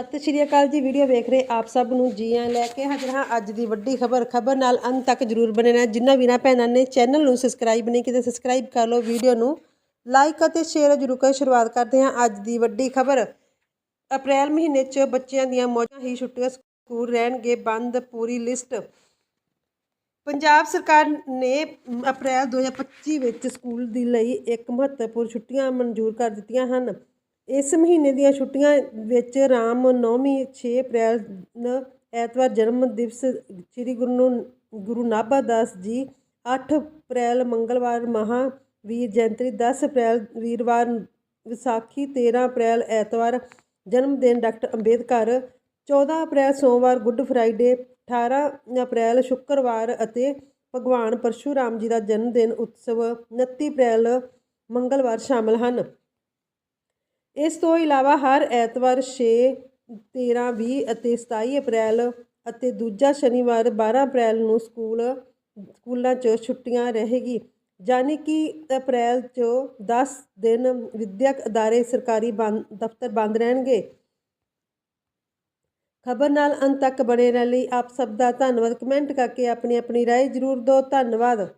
ਸਤਿ ਸ਼੍ਰੀ ਅਕਾਲ ਜੀ ਵੀਡੀਓ ਵੇਖ ਰਹੇ ਆਪ ਸਭ ਨੂੰ ਜੀ ਆਇਆਂ ਲੈ ਕੇ ਹਾਜ਼ਰ ਹਾਂ ਅੱਜ ਦੀ ਵੱਡੀ ਖਬਰ। ਖਬਰ ਨਾਲ ਅੰਤ ਤੱਕ ਜਰੂਰ ਬਣੇ ਰਹਿਣਾ। ਜਿਨ੍ਹਾਂ ਵੀਰਾਂ ਭੈਣਾਂ ਨੇ ਚੈਨਲ ਨੂੰ ਸਬਸਕ੍ਰਾਈਬ ਨਹੀਂ ਕੀਤਾ ਸਬਸਕ੍ਰਾਈਬ ਕਰ ਲਓ ਵੀਡੀਓ ਨੂੰ। ਲਾਈਕ ਅਤੇ ਸ਼ੇਅਰ ਜਰੂਰ ਕਰ। ਸ਼ੁਰੂਆਤ ਕਰਦੇ ਹਾਂ ਅੱਜ ਦੀ ਵੱਡੀ ਖਬਰ। ਅਪ੍ਰੈਲ ਮਹੀਨੇ 'ਚ ਬੱਚਿਆਂ ਦੀਆਂ ਮੌਜਾਂ ਹੀ ਛੁੱਟੀਆਂ ਸਕੂਲ ਰਹਿਣਗੇ ਬੰਦ ਪੂਰੀ ਲਿਸਟ ਪੰਜਾਬ ਸਰਕਾਰ ਨੇ ਮ, ਅਪ੍ਰੈਲ 2025 ਵਿੱਚ ਸਕੂਲ ਦੀ ਲਈ ਇੱਕ ਮਹੱਤਵਪੂਰਨ ਛੁੱਟੀਆਂ ਮਨਜ਼ੂਰ ਕਰ ਦਿੱਤੀਆਂ ਹਨ। ਇਸ ਮਹੀਨੇ ਦੀਆਂ ਛੁੱਟੀਆਂ ਵਿੱਚ ਰਾਮ ਨੌਮੀ 6 ਅਪ੍ਰੈਲ ਨ ਐਤਵਾਰ ਜਨਮ ਦਿਵਸ ਸ੍ਰੀ ਗੁਰੂ ਨੂੰ, ਗੁਰੂ ਨਾਭਾ ਦਾਸ ਜੀ 8 ਅਪ੍ਰੈਲ ਮੰਗਲਵਾਰ ਮਹਾਵੀਰ ਜਯੰਤੀ 10 ਅਪ੍ਰੈਲ ਵੀਰਵਾਰ ਵਿਸਾਖੀ 13 ਅਪ੍ਰੈਲ ਐਤਵਾਰ ਜਨਮ ਦਿਨ ਡਾਕਟਰ ਅੰਬੇਦਕਰ 14 ਅਪ੍ਰੈਲ ਸੋਮਵਾਰ ਗੁੱਡ ਫਰਾਈਡੇ 18 ਅਪ੍ਰੈਲ ਸ਼ੁੱਕਰਵਾਰ ਅਤੇ ਭਗਵਾਨ ਪਰਸ਼ੂਰਾਮ ਜੀ ਦਾ ਜਨਮ ਦਿਨ ਉਤਸਵ 29 ਅਪ੍ਰੈਲ ਮੰਗਲਵਾਰ ਸ਼ਾਮਲ ਹਨ। ਇਸ ਤੋਂ ਇਲਾਵਾ ਹਰ ਐਤਵਾਰ 6 13 20 ਅਤੇ 27 ਅਪ੍ਰੈਲ ਅਤੇ ਦੂਜਾ ਸ਼ਨੀਵਾਰ 12 ਅਪ੍ਰੈਲ ਨੂੰ ਸਕੂਲ, ਸਕੂਲਾਂ 'ਚ ਛੁੱਟੀਆਂ ਰਹੇਗੀ। ਯਾਨੀ ਕਿ ਅਪ੍ਰੈਲ 'ਚ 10 ਦਿਨ ਵਿਦਿਅਕ ਅਦਾਰੇ ਸਰਕਾਰੀ ਬੰਦ, ਦਫ਼ਤਰ ਬੰਦ ਰਹਿਣਗੇ। ਖਬਰ ਨਾਲ ਅੰਤ ਤੱਕ ਬਣੇ ਰਹਿਣ ਲਈ ਆਪ ਸਭ ਦਾ ਧੰਨਵਾਦ। ਕਮੈਂਟ ਕਰਕੇ ਆਪਣੀ ਆਪਣੀ ਰਾਏ ਜ਼ਰੂਰ ਦਿਓ। ਧੰਨਵਾਦ।